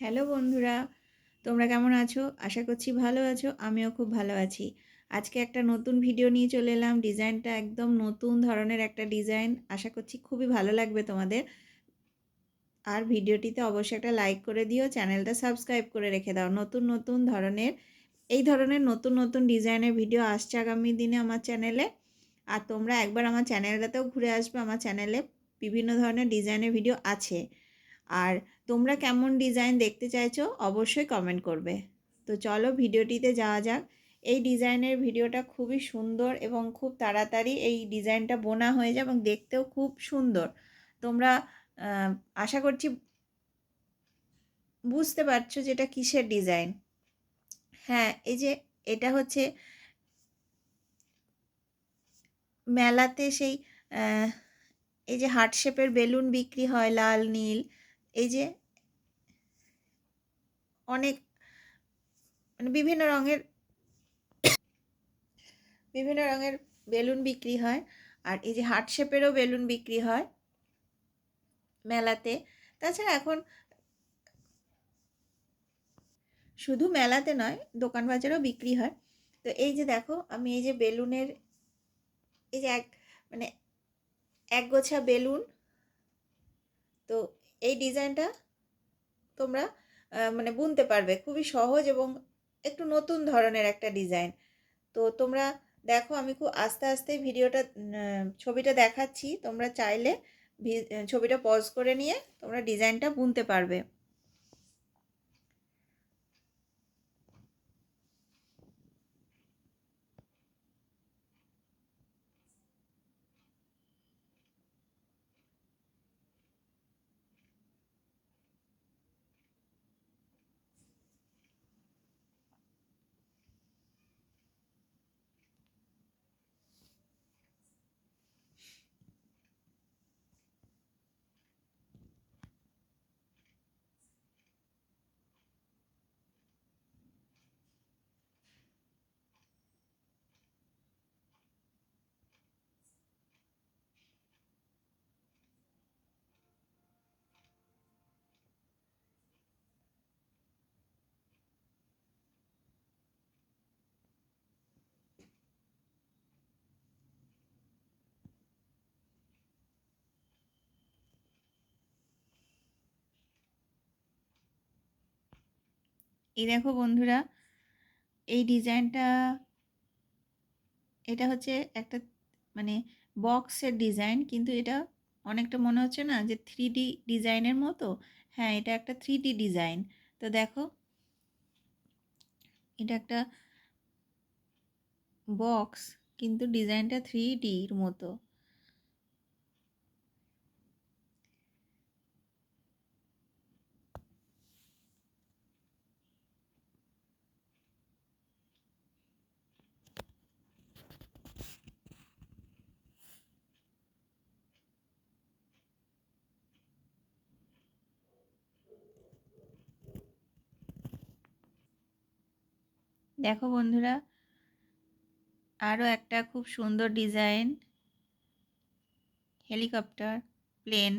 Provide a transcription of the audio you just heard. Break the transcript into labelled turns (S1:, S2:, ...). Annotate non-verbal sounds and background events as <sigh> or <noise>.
S1: Hello বন্ধুরা, তোমরা কেমন আছো? আশা করছি ভালো আছো, আমিও খুব ভালো আছি। আজকে একটা নতুন ভিডিও নিয়ে চলে এলাম। ডিজাইনটা একদম নতুন ধরনের একটা ডিজাইন। আশা করছি খুবই ভালো লাগবে তোমাদের। আর ভিডিওটিতে অবশ্যই একটা লাইক করে দিও, চ্যানেলটা সাবস্ক্রাইব করে রেখে দাও। নতুন নতুন ধরনের, এই ধরনের নতুন নতুন ডিজাইনের ভিডিও আসছে আগামী দিনে আমার চ্যানেলে। আর তোমরা একবার আমার চ্যানেলটাতেও ঘুরে আসবে। আমার চ্যানেলে বিভিন্ন ধরনের ডিজাইনের ভিডিও আছে। আর তোমরা কেমন ডিজাইন দেখতে চাইছো অবশ্যই কমেন্ট করবে। তো চলো ভিডিওটিতে যাওয়া যাক। এই ডিজাইনের ভিডিওটা খুবই সুন্দর এবং খুব তাড়াতাড়ি এই ডিজাইনটা বোনা হয়ে যায় এবং দেখতেও খুব সুন্দর। তোমরা আশা করছি বুঝতে পারছ যে এটা কিসের ডিজাইন। হ্যাঁ এই যে এটা হচ্ছে মেলাতে সেই এই যে হার্ট শেপের বেলুন বিক্রি হয় লাল, নীল। এই যে অনেক মানে বিভিন্ন রঙের <coughs> বিভিন্ন রঙের বেলুন বিক্রি হয় আর এই যে হার্ট শেপেরও বেলুন বিক্রি হয় মেলাতে। তাছাড়া এখন শুধু মেলাতে নয়, দোকান বাজারেও বিক্রি হয়। তো এই যে দেখো, আমি এই যে বেলুনের এই যে এক মানে এক গোছা বেলুন। তো এই ডিজাইনটা তোমরা মানে বুনতে পারবে। খুবই সহজ এবং একটু নতুন ধরনের একটা ডিজাইন। তো তোমরা দেখো, আমি খুব আস্তে আস্তে ভিডিওটা ছবিটা দেখাচ্ছি। তোমরা চাইলে ছবিটা পজ করে নিয়ে তোমরা ডিজাইনটা বুনতে পারবে। এই দেখো বন্ধুরা, এই ডিজাইনটা, এটা হচ্ছে একটা মানে বক্সের ডিজাইন, কিন্তু এটা অনেকটা মনে হচ্ছে না যে থ্রি ডি ডিজাইনের মতো। হ্যাঁ এটা একটা থ্রি ডি ডিজাইন। তো দেখো, এটা একটা বক্স, কিন্তু ডিজাইনটা থ্রি ডির মতো। দেখো বন্ধুরা আরও একটা খুব সুন্দর ডিজাইন হেলিকপ্টার প্লেন